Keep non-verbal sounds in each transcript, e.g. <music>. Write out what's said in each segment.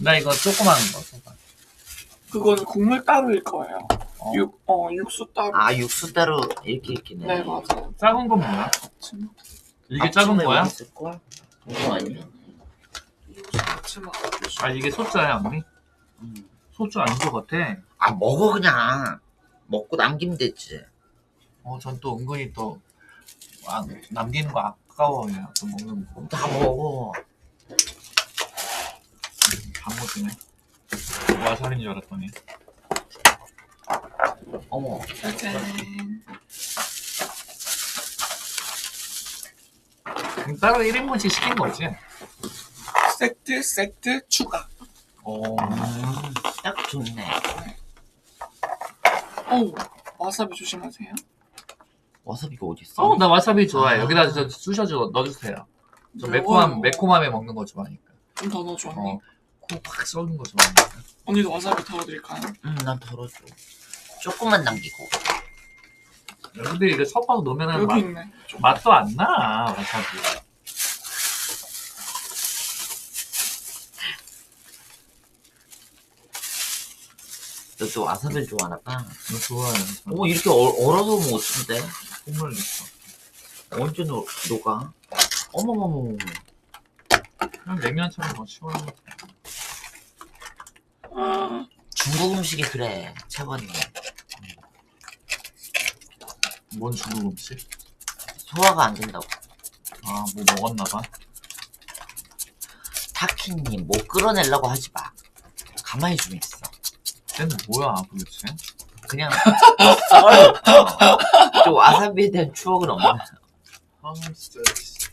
나 이거 조그만 거 소바. 그거는 국물 따로일 거예요. 어. 육, 어, 육수 따로. 아 육수 따로 이렇게 이렇게 네. 네, 맞아요. 작은 건 뭐야? 이게 작은 거야? 있을걸? 이거 아니야? 육수 먹어주시고. 아 이게 소자야 언니? 음. 소주 아닌 것 같아. 아 먹어 그냥 먹고 남기면 되지 어, 전 또 은근히 또 아, 남기는 거 아까워요. 또 먹는 거. 다 먹어 단무지네. 와사비인 줄 알았더니. 어머 짜잔. 그럼 따로 1인분씩 시킨 거지? 세트, 세트 추가. 어, 음, 딱 좋네 어우, 와사비 조심하세요. 와사비가 어딨어? 어, 나 와사비 좋아해. 아. 여기다 저 쑤셔줘, 넣어주세요. 저 매워요. 매콤함, 매콤함에 먹는 거 좋아하니까. 좀 더 넣어줘, 언니. 어, 코팍 쏘는 거 좋아하니까. 언니도 와사비 덜어드릴까요? 응 난 덜어줘 조금만 남기고 근데 이거 섞어서 넣으면 맛, 있네. 좀. 맛도 안 나, 와사비. 너또 와사비를 좋아하나 봐 이거 좋아해. 어머 이렇게 얼, 얼어서 먹으면 어떡한데? 콧물 있어. 언제 녹, 녹아? 어머머머 그냥 냉면처럼 뭐 시원한 거. 아, 중국 음식이 그래 차원이 뭔 중국 음식? 소화가 안 된다고 아, 뭐 먹었나봐. 타키님 뭐 끌어내려고 하지 마 가만히 좀 있어 쟤는 뭐야, 도대체? 그냥 <laughs> 어, 또 와사비에 대한 추억은 없나 아, 진짜.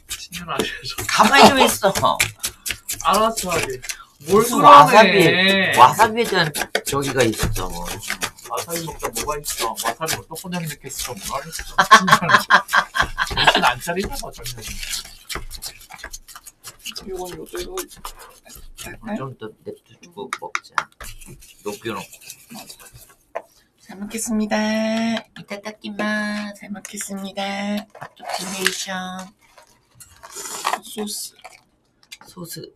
친절하게 해줘. 가만히 좀 있어 알았어, 하게. 뭘 무슨 술하네. 와사비 와사비에 대한 저기가 있어 와사비 먹다 뭐가 있어? 와사비 어떤 꼬냥이 넣겠어? 뭐 하겠어? 정신 안 봐, 전혀. 이건 요대로. 네? 좀더 냅두고 먹자 녹여놓고 잘 먹겠습니다. 이따따끼마 잘 먹겠습니다. 도피네이션 소스. 소스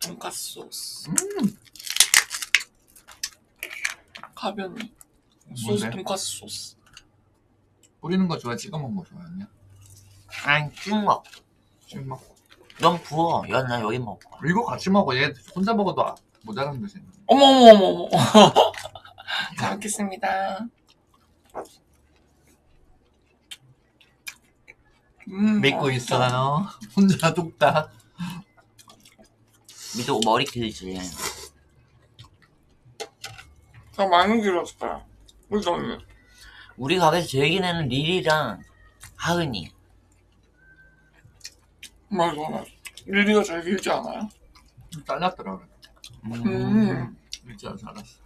돈가스 소스. 음, 가변이. 소스 뭔데? 돈가스 소스. 뿌리는 거 좋아해? 찍어 먹는 거 좋아하냐? 아니 찍먹 지금 먹. 넌 부어 야나 여기 먹어 이거 같이 먹어. 얘 혼자 먹어도 아- 모자란 듯이. 어머머머머. 잘 먹겠습니다. 음, 믿고. 있어요. 혼자 뚝딱. 미도 머리 길지 저 많이 길었어요. 우리 언니. 우리 가게에서 제일 긴 애는 릴이랑 하은이 맞아, 맞아. 리리가 잘 길지 않아요? 잘랐더라. 그래. 음. 진짜 잘랐어.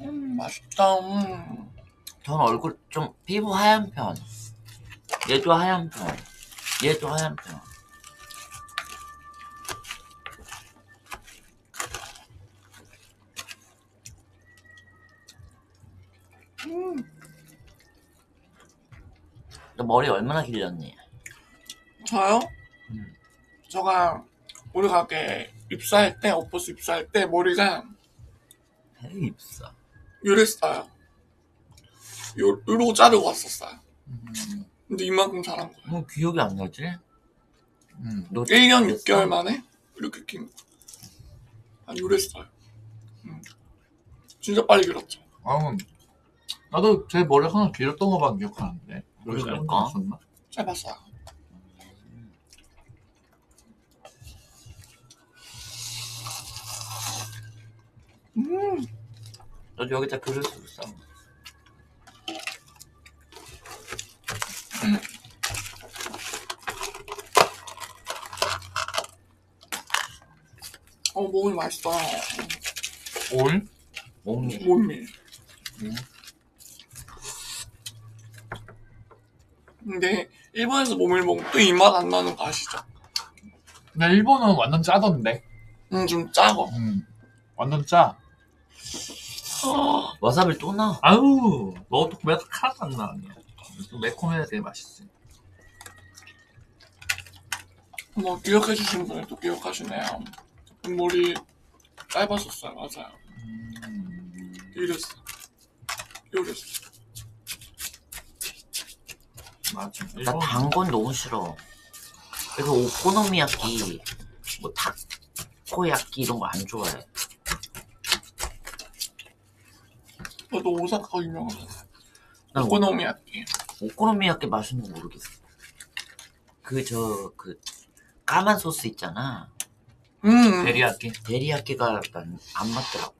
음, 맛있다. 음. 전 얼굴 좀 피부 하얀 편 얘도 하얀 편 얘도 하얀 편 음. 너 머리 얼마나 길렀니? 저요? 음. 제가 우리 가게 입사할 때, 오퍼스 입사할 때 머리가 에이 입사 이랬어요. 요, 이러고 자르고 왔었어요. 음, 근데 이만큼 자란 거예요. 뭐 기억이 안 나지? 음. 너 1년 됐어? 6개월 만에 이렇게 긴 거. 아니, 이랬어요. 음. 진짜 빨리 길었죠. 아, 나도 제 머리 하나 길었던 거만 기억하는데. 거 그러니까. 있었나? 짧았어요. 음, 너도 여기다 그릇으로 써 어, 몸이 맛있다. 올? 몸이 몸이. 음. 근데 일본에서 몸을 먹으면 또 이 맛 안 나는 거 아시죠? 근데 일본은 완전 짜던데. 음, 좀 짜고. 음. 완전 짜. 아, 와사비를 또 넣어 아우, 너도 매콤 하나도 안 나냐. 또 매콤해야 돼, 맛있지. 뭐 기억해 주신 분이 또 기억하시네요. 머리 짧았었어요. 맞아요. 음, 이랬어. 이랬어. 맞아. 나 일본 단건 너무 싫어. 그래서 오코노미야끼, 뭐 타코야끼 이런 거 안 좋아해. 저도 오사카 유명하잖아. 난 오- 오코노미야끼. 오코노미야끼 맛있는 거 모르겠어. 그 저 그 까만 소스 있잖아. 음. 데리야끼. 데리야끼가 난 안 맞더라고.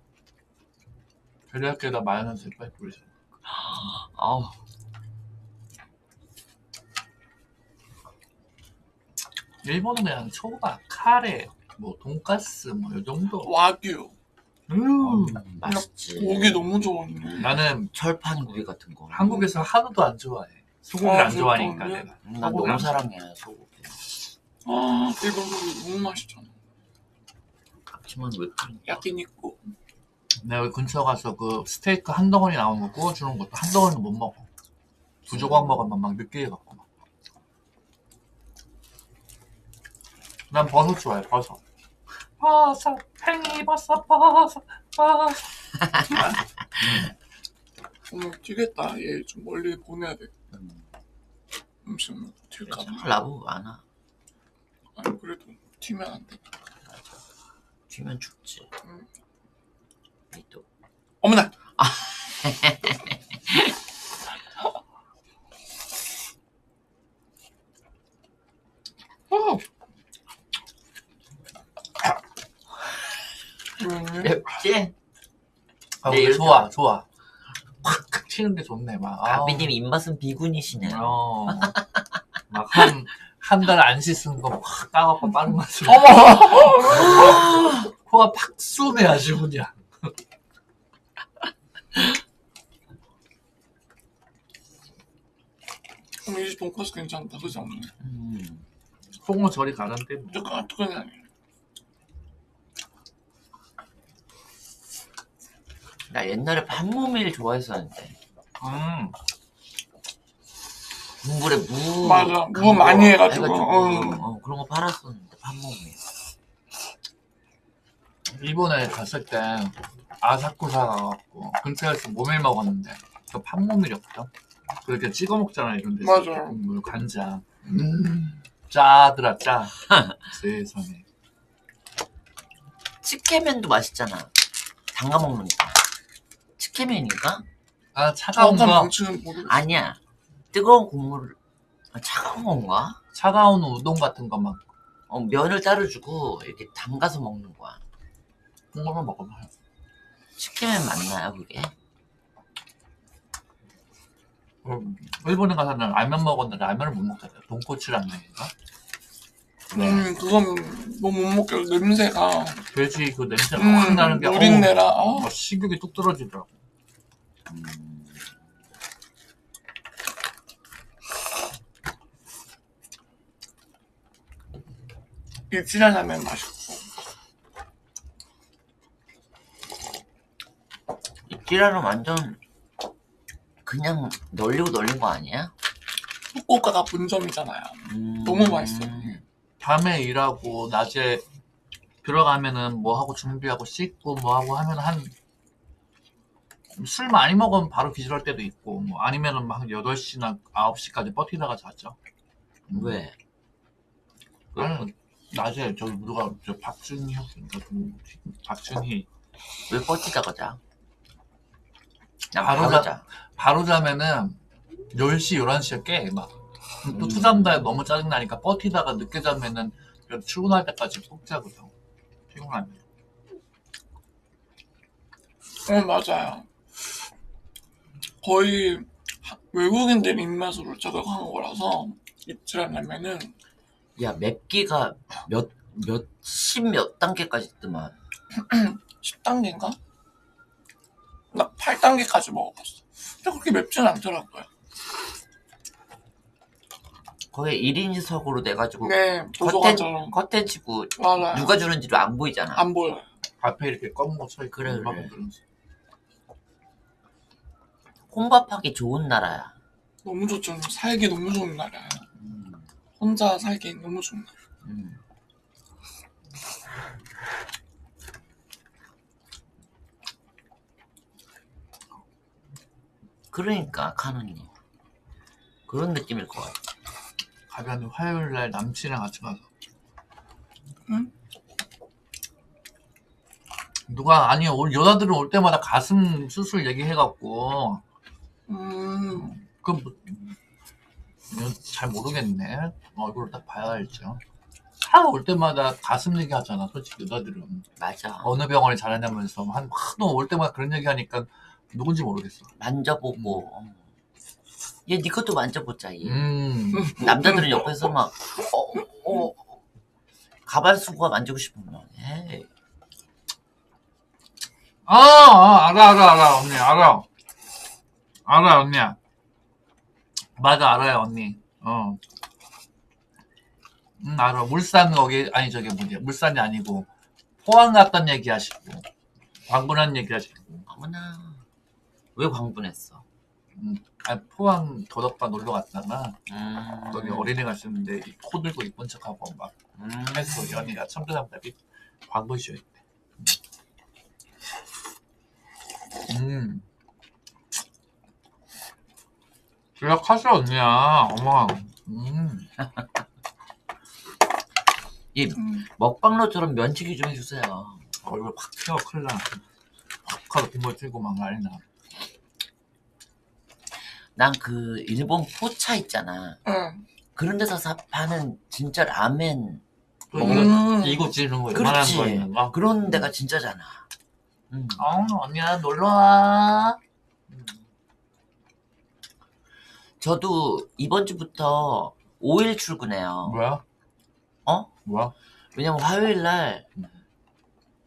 데리야끼에다 마요네즈 빨리 뿌리자. 아우 일본은 그냥 초밥, 카레, 뭐 돈가스 뭐이 정도. 와규. 음. 음, 맛있지. 고기 너무 좋았네. 나는 철판구이 같은 거. 한국에서 하나도 안 좋아해. 소고기를 아, 안 좋아하니까 그렇구나. 내가. 음, 난 너무 안 사랑해 소고기. 아, 일본 고기 너무 맛있잖아. 그렇지만 왜 그런? 야끼니쿠. 내가 여기 근처 가서 그 스테이크 한 덩어리 나오는 거 구워주는 것도 한 덩어리는 못 먹어. 두 조각 먹으면 막 느끼해 갖고 막. 난 버섯 좋아해 버섯. 버섯, 팽이버섯, 버섯, 버섯. 오늘 튀겠다. <laughs> 얘 좀 멀리 보내야 돼. 음, 음식물 튈까 봐. 정말 나보고 많아. 아니, 그래도 튀면 안 돼. 튀면 죽지. 음. 이 또. 어머나! 어. <laughs> 음, 맵지? 아, 네, 좋아, 좋아. 콱 치는 게 좋네, 막. 아, 가비님 입맛은 비군이시네. 어. 막 한, 한 달 안 씻은 거 확 까갖고 빠른 맛을. 어머! 코가 팍 쏘네, 아주 그냥. 그럼 이집 돈까스 괜찮다. 그지 않나? 음, 콩을 저리 가는데. 뭐. 뜨끈뜨끈하네. 나 옛날에 판모밀 좋아했었는데 음. 국물에 무 맞아. 무거 많이 해가지고, 응. 어, 그런 거 팔았었는데 판모밀. 일본에 갔을 때 아사쿠사 가갖고 근처에서 모밀 먹었는데 그 판모밀이었거든. 그렇게 찍어 먹잖아 이런 데서. 맞아. 국물 간장. 음. 짜더라 짜. <laughs> 세상에. 치케면도 맛있잖아. 담가 먹으니 까. 치케면인가? 아 차가운 정확한 거. 모르겠어. 아니야. 뜨거운 국물 아, 차가운 건가? 차가운 우동 같은 거막 어, 면을 따르주고 이렇게 담가서 먹는 거야. 국물만 먹으면 해. 치케면 맞나요 그게? 음, 일본에 가서는 라면 먹었는데 라면을 못 먹잖아. 돈코츠 라면인가? 음, 그건 너무 못 먹겠어. 냄새가. 돼지 그 냄새가 음, 확 나는 게. 어우, 어. 막 식욕이 뚝 떨어지더라고. 음, 입질하면 맛있고. 입질하는 완전 그냥 널리고 널린 거 아니야? 후쿠오카가 본점이잖아요. 음, 너무 맛있어요. 밤에 일하고 낮에 들어가면은 뭐 하고 준비하고 씻고 뭐 하고 하면 한 술 많이 먹으면 바로 기절할 때도 있고 뭐 아니면은 막 8시나 9시까지 버티다가 자죠. 음. 왜? 나는 낮에 저기 누가 저 박준희 형인가 그 박준희 왜 버티다가 자? 난 바로 바로 자- 자. 바로 자면은 10시 11시에 깨 막. 또 음. 투잠다 너무 짜증나니까 버티다가 늦게 자면은 출근할 때까지 푹 자거든. 피곤하면. 어, 맞아요. 거의 하- 외국인들 입맛으로 저격한 거라서 입질하려면은 야 맵기가 몇 몇 십몇 단계까지 뜨만 10단계인가? <clears throat> 나 8단계까지 먹어봤어. 근데 그렇게 맵진 않더라고요. 거의 1인석으로 내가지고 네, 도서관처럼. 커튼 치고 맞아요. 누가 주는지도 안 보이잖아. 안 보여요. 앞에 이렇게 검은 거 써있고 그래, 그래. 혼밥하기 좋은 나라야. 너무 좋죠. 살기 너무 좋은 나라야. 혼자 살기 너무 좋은 나라. 음. 그러니까 카누님 그런 느낌일 것 같아. 가면 화요일 날 남친이랑 같이 가서. 응? 누가 아니 올 여자들은 올 때마다 가슴 수술 얘기해갖고 음, 그럼 뭐- 이건 잘 모르겠네. 얼굴을 딱 봐야 알죠. 다올 때마다 가슴 얘기하잖아. 솔직히 여자들은 맞아. 어느 병원에 잘하냐면서 한 하도 올 때마다 그런 얘기하니까 누군지 모르겠어. 만져보고. 얘니 것도 만져보자. 얘. 음. 남자들은 옆에서 막 어, 어, 가발수가 만지고 싶으면 에이. 아, 아, 알아, 알아, 알아, 언니, 알아. 알아, 언니야. 맞아, 알아요, 언니. 어. 음, 알아. 물산 거기, 아니, 저기 뭐지, 물산이 아니고, 포항 갔던 얘기 하시고, 광분한 얘기 하시고, 어머나 왜 광분했어? 음, 아, 포항 도덕바 놀러 갔다가, 음, 거기 어린애 갔었는데, 이코 들고 이쁜 척하고 막, 음, 했어. 연희가 첨부상답이 광분쇼 했대. 음. 기억하셔, 언니야. 어머. 음. <laughs> 음. 먹방로처럼 면치기 좀 해주세요. 얼굴 확 튀어, 큰일 나. 확 하고 빗물 튀고 막 난리 나. 난그 일본 포차 있잖아. 응. 그런 데서 사, 파는 진짜 라멘 또 음. 이거, 이거 찌는 거, 이만한 그렇지. 거. 그런 데가 진짜잖아. 음. 어, 언니야, 놀러와. 음. 저도 이번 주부터 5일 출근해요. 뭐야? 어? 뭐야? 왜냐면 화요일 날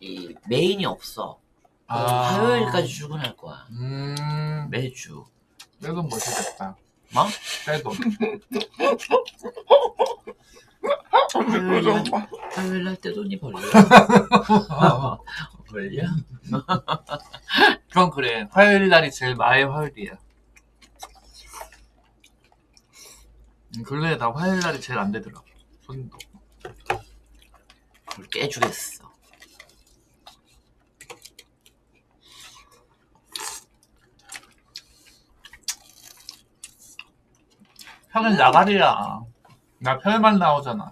이 메인이 없어. 아. 화요일까지 출근할 거야. 음, 매주. 빼돈 멋있겠다. 뭐? 빼돈. 화요일 날 떼돈이 벌려. <laughs> 벌려? 그건 그래. 화요일 날이 제일 마의 화요일이야. 음, 근래 나 화요일 날이 제일 안 되더라. 손도. 그걸 깨주겠어. 평일 나발이야. 나 평일만 나오잖아.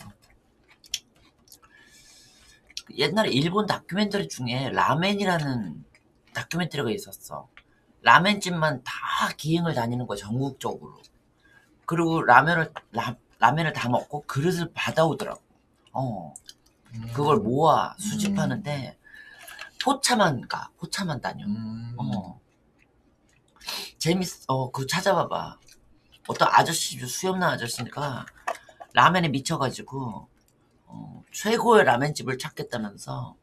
옛날에 일본 다큐멘터리 중에 라멘이라는 다큐멘터리가 있었어. 라멘집만 다 기행을 다니는 거야 전국적으로. 그리고 라면을 라, 라면을 다 먹고 그릇을 받아오더라고. 어, 음. 그걸 모아 수집하는데 포차만 가, 포차만 다녀. 음. 어, 재밌어. 어, 그거 찾아봐봐. 어떤 아저씨 수염난 아저씨가 라면에 미쳐가지고 어, 최고의 라면집을 찾겠다면서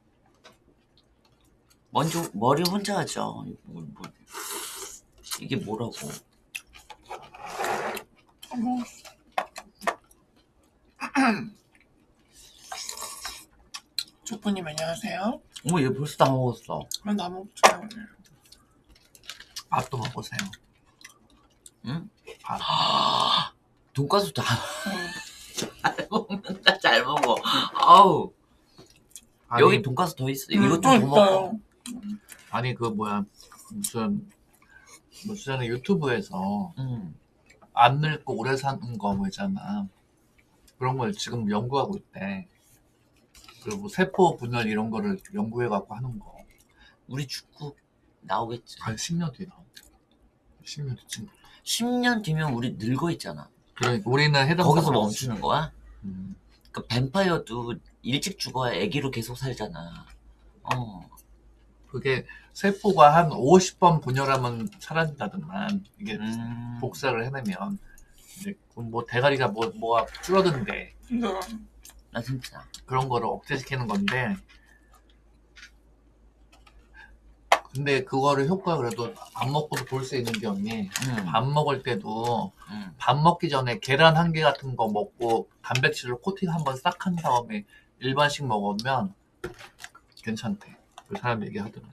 먼저 머리 혼자 하죠. 뭐, 뭐, 이게 뭐라고? <clears throat> 조부님 안녕하세요. 어머 얘 벌써 다 먹었어. 그럼 나 먹자 오늘. 밥도 먹으세요. 응? 밥. <gasps> 돈가스 다 응. 잘 먹는다. 잘 먹어. 아우 아니, 여기 돈가스 더 있어. 이것 음, 또좀더 먹어. 아니 그 뭐야 무슨 무슨 유튜브에서 응. 안 늙고 오래 사는 거 뭐 있잖아. 그런 걸 지금 연구하고 있대. 그리고 뭐 세포 분열 이런 거를 연구해갖고 하는 거. 우리 축구 나오겠지. 한 10년 뒤에 나온대. 10년 뒤쯤. 10년 뒤면 우리 늙어 있잖아. 그러니까 우리는 해당 거기서 멈추는 거야? 음. 그 뱀파이어도 일찍 죽어야 애기로 계속 살잖아. 어. 그게 세포가 한 50번 분열하면 사라진다더만 이게 음. 복사를 해내면 이제 뭐 대가리가 뭐 뭐가 줄어든대 힘들어. 나 진짜. 그런 거를 억제시키는 건데 근데 그거를 효과 그래도 안 먹고도 볼 수 있는 게 언니 음. 밥 먹을 때도 음. 밥 먹기 전에 계란 한 개 같은 거 먹고 단백질로 코팅 한번 싹 한 다음에 일반식 먹으면 괜찮대 그 사람 얘기하더라고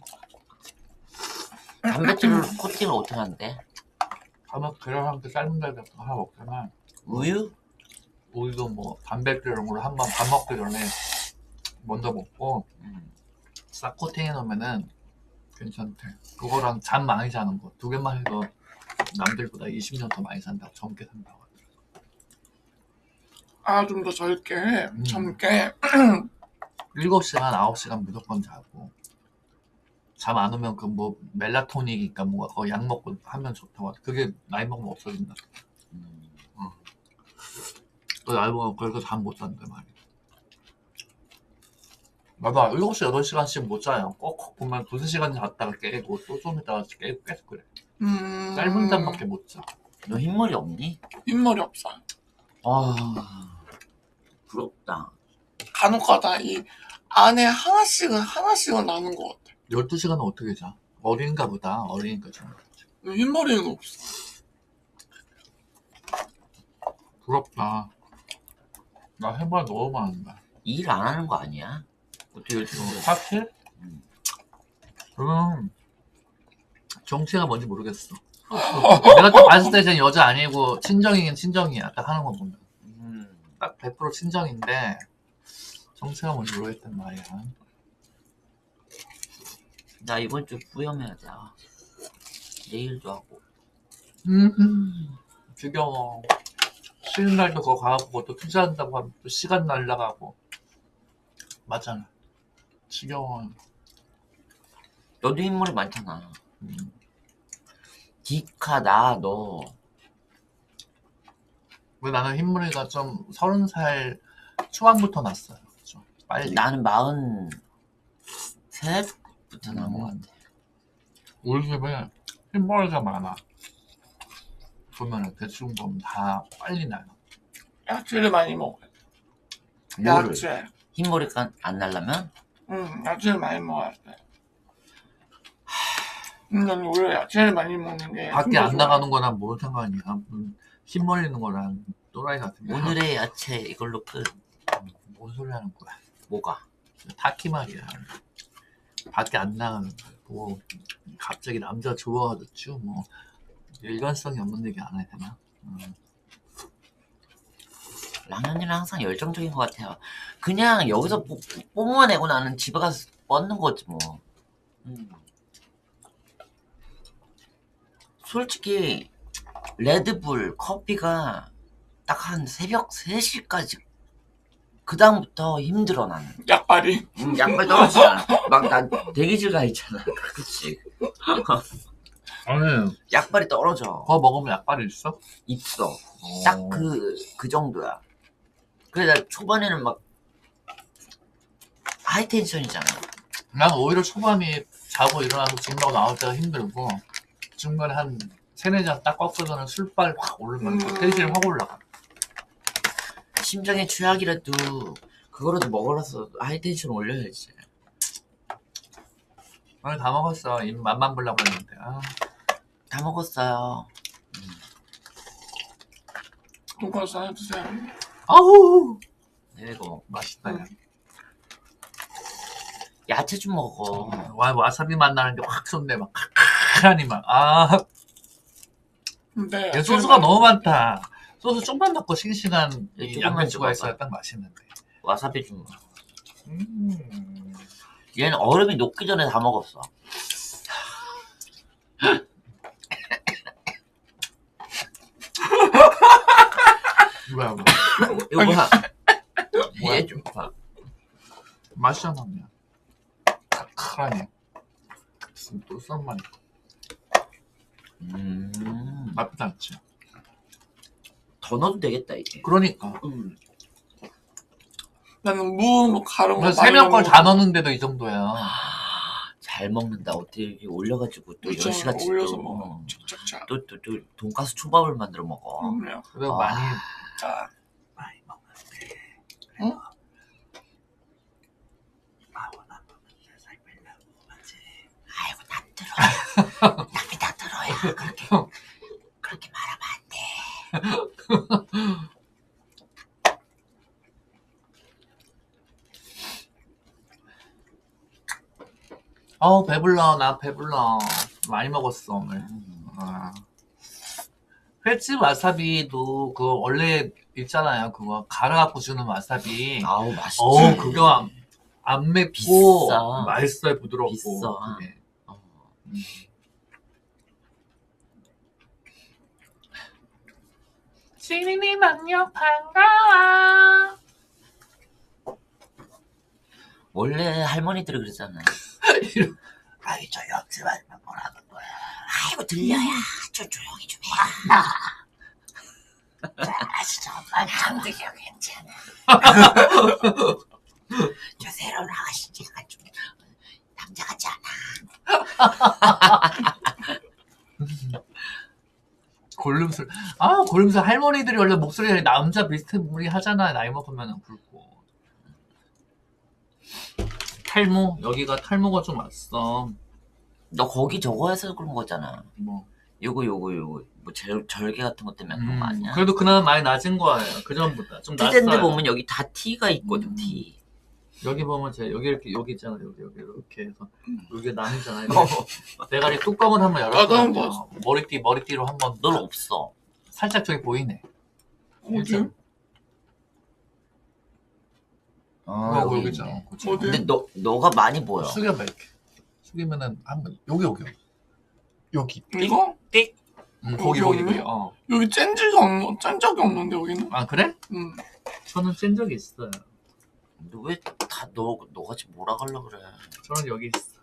단백질로 코팅을 어떻게 한대? 아마 계란 한개 삶은 다리 같은 거 하나 먹잖아 우유? 우리도 뭐 단백질 이런 걸로 한번 밥 먹기 전에 먼저 먹고 음. 싹 코팅해 놓으면은 괜찮대. 그거랑 잠 많이 자는 거 두 개만 해도 남들보다 20년 더 많이 산다고 젊게 산다고. 아, 좀 더 젊게, 음. 젊게. 7시간, 9시간 무조건 자고 잠 안 오면 그 뭐 멜라토닉이니까 뭔가 그거 약 먹고 하면 좋다고 하더라. 그게 나이 먹으면 없어진다. 음. 또 나이 먹으면 그래서 잠 못 잔단 말이야. 나도 7시, 8시간씩 못 자요. 꼭 보면 두세 시간 잤다가 깨고 또 좀 있다가 깨고 계속 그래. 음. 짧은 잠밖에 못 자. 너 흰머리 없니? 흰머리 없어. 아 부럽다. 간혹 가다 이 안에 하나씩은, 하나씩은 나는 것 같아. 12시간은 어떻게 자? 어린가 보다. 어리니까 좀. 근데 흰머리는 없어. 부럽다. 나 해봐 너무 많은데. 일 안 하는 거 아니야? 어떻게 이렇게 사실? 음. 그럼 정체가 뭔지 모르겠어. <laughs> 내가 딱 봤을 때 이제 여자 아니고 친정이긴 친정이야. 딱 하는 거 보면. 음. 딱 100% 친정인데 정체가 뭔지 모르겠단 말이야. 나 이번 주 부염해야 돼. 아. 내일도 하고. 음, 지겨워. 쉬는 날도 그거 가고 또 투자한다고 하면 또 시간 날라가고. 맞잖아. 지겨워. 너도 흰머리 많잖아. 음. 디카 나 너. 왜 나는 흰머리가 좀 서른 살 초반부터 났어요. 좀 빨리. 나는 마흔 셋 부터 나온 것 같아. 우리 집에 흰머리가 많아. 보면은 대충 보면 다 빨리 나요. 야채를 많이 먹어야 돼. 뭐를? 야채. 흰머리가 안 날라면? 응, 야채를 많이 먹어야 돼. 음, 난 원래 야채를 많이 먹는 게. 밖에 안. 나가는 거랑 뭔 상관이야. 음, 흰머리 있는 거랑 또라이 같은 거. 오늘의 야채 이걸로 끝. 뭔 소리 하는 거야. 뭐가? 타키 말이야. 밖에 안 나가는 거야. 뭐 갑자기 남자 좋아하겠죠. 뭐 일관성이 없는 얘기 안 해야 되나? 음. 랑현이는 항상 열정적인 것 같아요. 그냥 여기서 뽀- 뽀모내고 나는 집에 가서 뻗는 거지 뭐. 음. 솔직히 레드불 커피가 딱 한 새벽 3시까지 그 다음부터 힘들어 나는. 약발이. 음, 약발 떨어지잖아. 막난 대기질 가 있잖아. <laughs> 그치. 아니 약발이 떨어져. 그거 먹으면 약발이 있어? 있어. 딱 그, 그 정도야. 그래, 나 초반에는 막, 하이텐션이잖아. 난 오히려 초반이 자고 일어나서 집 나고 나올 때가 힘들고 중간에 한 세네 잔 딱 꺾어서는 술빨 확 오르면 그 음. 텐션이 확 올라가. 심장의 최악이라도, 그거라도 먹으라서 하이텐션 올려야지. 오늘 다 먹었어. 입 맛만 보려고 했는데. 아, 다 먹었어요. 돈가스 하나 드세요. 아우 네, 이거. 맛있다. 야. 야채 좀 먹어. 와 와사비 맛 나는 게확 쏜네 막 카카하니 막. 아 근데. 얘 소스가 너무 많다. 소스 좀만 넣고 싱싱한 예, 이 조금만 양배추가. 있어야 딱 맛있는데. 와사비 좀. 먹어. 음. 얘는 얼음이 녹기 전에 다 먹었어. 뭐야 뭐. 이거 봐. 뭐야? 얘 좀 봐. 맛있잖아 그냥. 카카하니. 또 썸만 음, 나쁘지 않지. 더 넣어도 되겠다, 이게. 그러니까. 음. 나는 무, 뭐, 가른 거. 세명 걸 다 넣었는데도 이 정도야. 잘 먹는다. 어떻게 이렇게 올려가지고 또 그렇죠. 열시같이 올려서 또, 먹어. 어. 착착착. 또, 또, 또 돈가스 초밥을 만들어 먹어. 그럼요. 그래도 아. 많이 자, 많이 먹는데. 응? 아우 나살 빼려고 하지. 아이고 난 들어요. <laughs> 남이 다 들어야 그렇게 그렇게 말하면 안 돼. <laughs> <laughs> 어우 배불러 나 배불러. 많이 먹었어 오늘. 음. 아. 횟집 와사비도 그 원래 있잖아요. 그거 갈아갖고 주는 와사비. 아우 맛있지. 어 그거 안, 안 맵고 비싸. 맛있어요 부드럽고. 비싸. 그게. 어. 시민이 막력 반가워. 원래 할머니들이 그러잖아. 이러- <laughs> 아이 저 옆집 아줌마 뭐라는 거야. 아이고 들려야 좀 조용히 좀 해. 아시 정말 강득이 괜찮아. <laughs> 저 새로운 아가씨가 좀 남자 같지 않아. <laughs> 아 골룸술 할머니들이 원래 목소리가 남자 비슷해 우리 하잖아 나이 먹으면 굵고. 탈모 여기가 탈모가 좀 왔어. 너 거기 저거 해서 그런 거잖아. 뭐. 요거 요거 요거 뭐 절, 절개 같은 것 때문에 그런 거 음, 아니야? 그래도 그나마 많이 낮은 거예요. 그 전보다 좀 낮아요. 보면 여기 다 티가 있거든 음. 티. 여기 보면 제 여기 이렇게 여기 있잖아 여기 여기 이렇게 해서 여기 나뉘잖아요. 어. 대가리 뚜껑을 한번 한번 열었거든요. 머리띠 머리띠로 한번 넌 없어. 살짝 저기 보이네. 어디? 어, 여기 여기 있잖아. 있네. 그치? 어디? 근데 너 너가 많이 보여. 숙여봐 이렇게. 숙이면은 한번 여기 여기 여기. 이거? 음, 거기 여기 거기 없네? 거기. 어. 여기 짠 적이 없는, 짠 적이 없는데, 여기는? 아 그래? 음. 저는 찐 적이 있어요. 왜 다 너 너같이 몰아가려 그래? 저는 여기 있어.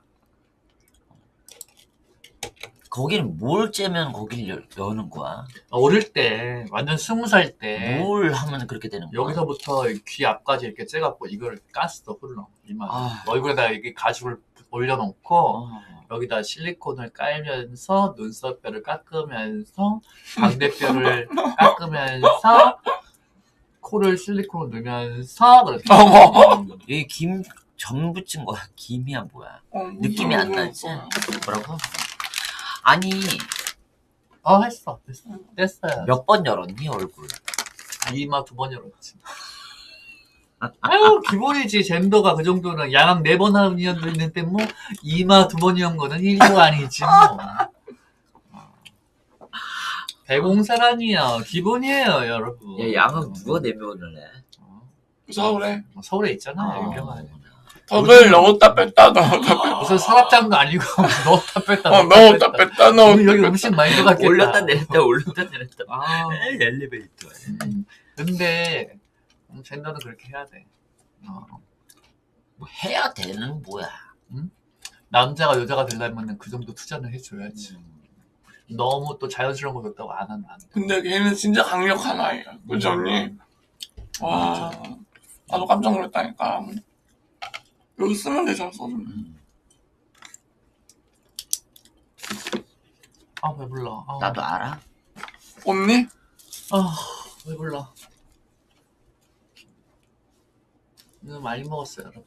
거기는 뭘 째면 거길 열, 여는 거야? 어릴 때 완전 스무 살때 뭘 하면 그렇게 되는 거야? 네. 여기서부터 귀 앞까지 이렇게 째갖고 이걸 깠어 흘러 이마 아. 얼굴에다 이게 가죽을 올려놓고 어. 여기다 실리콘을 깔면서 눈썹뼈를 깎으면서 광대뼈를 <laughs> 깎으면서 코를 실리콘을 넣으면서 그렇게 어머. 여기 김전 붙인 거야. 김이야 뭐야? 어, 느낌이 안 나지? 뭐라고? 아니 어 했어. 됐어. 됐어요. 몇 번 열었니 얼굴? 이마 두 번 열었지. 아유 기본이지. 젠더가 그 정도는 양악 네번 하는 년도 있는데 뭐 이마 두 번 연 거는 일도 아니지 뭐. 대공사란이야. 기본이에요 여러분. 야 양은 누가 내면을 해? 어, 서울에? 뭐 서울에 있잖아. 아, 유명한 덕을 넣었다 뺐다, 넣었다 뺐다. 무슨 서랍장도 아니고 <laughs> 넣었다 뺐다 어, 넣었다 뺐다, 넣었다 여기 뺐다. 음식 많이 들어갔겠다 올렸다 내렸다 올렸다 내렸다. 아, 에이, 엘리베이터. 음. 근데 음, 젠더는 그렇게 해야 돼 어. 뭐 해야 되는 뭐야? 남자가 여자가 되려면 그 정도 투자는 해줘야지 음. 너무 또 자연스러운 거 줬다고 안 하면 안 돼. 근데 걔는 진짜 강력한 아이야. 그지, 언니? 와. 나도 깜짝 놀랐다니까. 여기 쓰면 되잖아, 써주면. 음. 아 배불러. 아, 나도 알아. 언니? 아 배불러. 오늘 많이 먹었어요 여러분.